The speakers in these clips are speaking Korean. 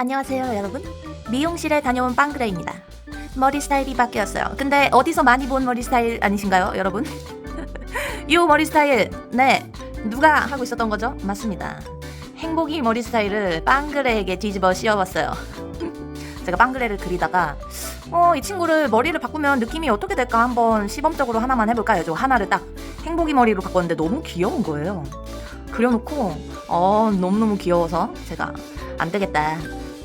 안녕하세요, 여러분. 미용실에 다녀온 빵그레입니다. 머리 스타일이 바뀌었어요. 근데 어디서 많이 본 머리 스타일 아니신가요, 여러분? 이 머리 스타일, 네, 누가 하고 있었던 거죠? 맞습니다. 행복이 머리 스타일을 빵그레에게 뒤집어 씌워봤어요. 제가 빵그레를 그리다가 어, 이 친구를 머리를 바꾸면 느낌이 어떻게 될까 한번 시범적으로 하나만 해볼까요? 저 하나를 딱 행복이 머리로 바꿨는데 너무 귀여운 거예요. 그려놓고 어 너무너무 귀여워서 제가 안 되겠다.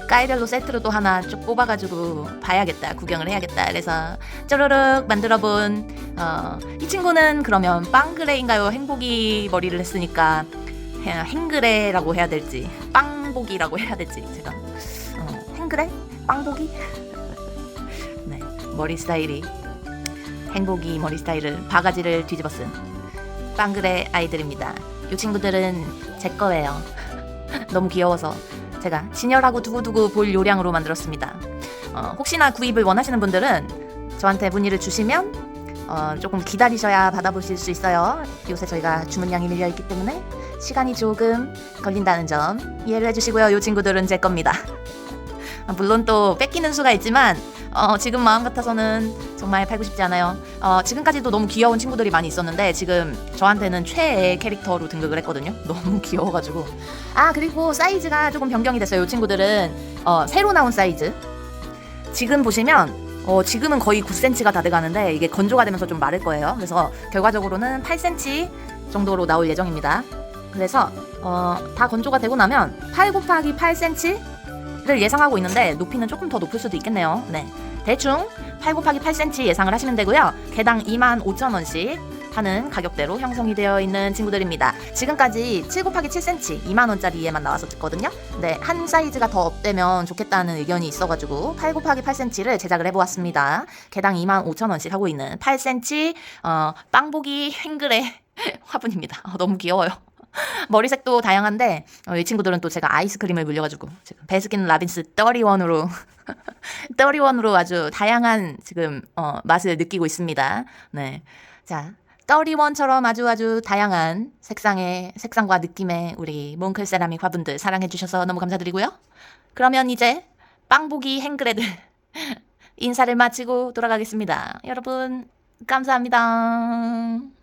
까이렐로 세트로 또 하나 쭉 뽑아가지고 봐야겠다 구경을 해야겠다. 그래서 쪼르륵 만들어본 어, 이 친구는 그러면 빵그레인가요? 행복이 머리를 했으니까 해- 행그레라고 해야 될지 빵복이라고 해야 될지 제가 어, 행그레? 빵복이? 네 머리 스타일이 행복이 머리 스타일을 바가지를 뒤집어 쓴 빵그레 아이들입니다. 이 친구들은 제 거예요. 너무 귀여워서 제가 진열하고 두고두고 볼 요량으로 만들었습니다. 어, 혹시나 구입을 원하시는 분들은 저한테 문의를 주시면 어, 조금 기다리셔야 받아보실 수 있어요. 요새 저희가 주문량이 밀려 있기 때문에 시간이 조금 걸린다는 점 이해를 해주시고요. 이 친구들은 제 겁니다. 아, 물론 또 뺏기는 수가 있지만 어, 지금 마음 같아서는 정말 팔고 싶지 않아요. 어, 지금까지도 너무 귀여운 친구들이 많이 있었는데 지금 저한테는 최애 캐릭터로 등극을 했거든요. 너무 귀여워가지고. 아 그리고 사이즈가 조금 변경이 됐어요. 이 친구들은 어, 새로 나온 사이즈. 지금 보시면 어, 지금은 거의 9cm가 다 돼가는데 이게 건조가 되면서 좀 마를 거예요. 그래서 결과적으로는 8cm 정도로 나올 예정입니다. 그래서 어, 다 건조가 되고 나면 8 곱하기 8cm 를 예상하고 있는데 높이는 조금 더 높을 수도 있겠네요. 네. 대충 8 곱하기 8cm 예상을 하시면 되고요. 개당 25,000원씩 하는 가격대로 형성이 되어 있는 친구들입니다. 지금까지 7 곱하기 7cm 2만원짜리에만 나왔었거든요. 네, 한 사이즈가 더 업되면 좋겠다는 의견이 있어가지고 8 곱하기 8cm를 제작을 해보았습니다. 개당 25,000원씩 하고 있는 8cm 어, 빵보기 행그레 화분입니다. 어, 너무 귀여워요. 머리색도 다양한데 어, 이 친구들은 또 제가 아이스크림을 물려가지고 지금 베스킨 라빈스 31으로 31으로 아주 다양한 지금 어, 맛을 느끼고 있습니다. 네, 자 31처럼 아주 아주 다양한 색상의 색상과 느낌의 우리 몽클 세라믹 화분들 사랑해 주셔서 너무 감사드리고요. 그러면 이제 빵보기 행그레들 인사를 마치고 돌아가겠습니다. 여러분 감사합니다.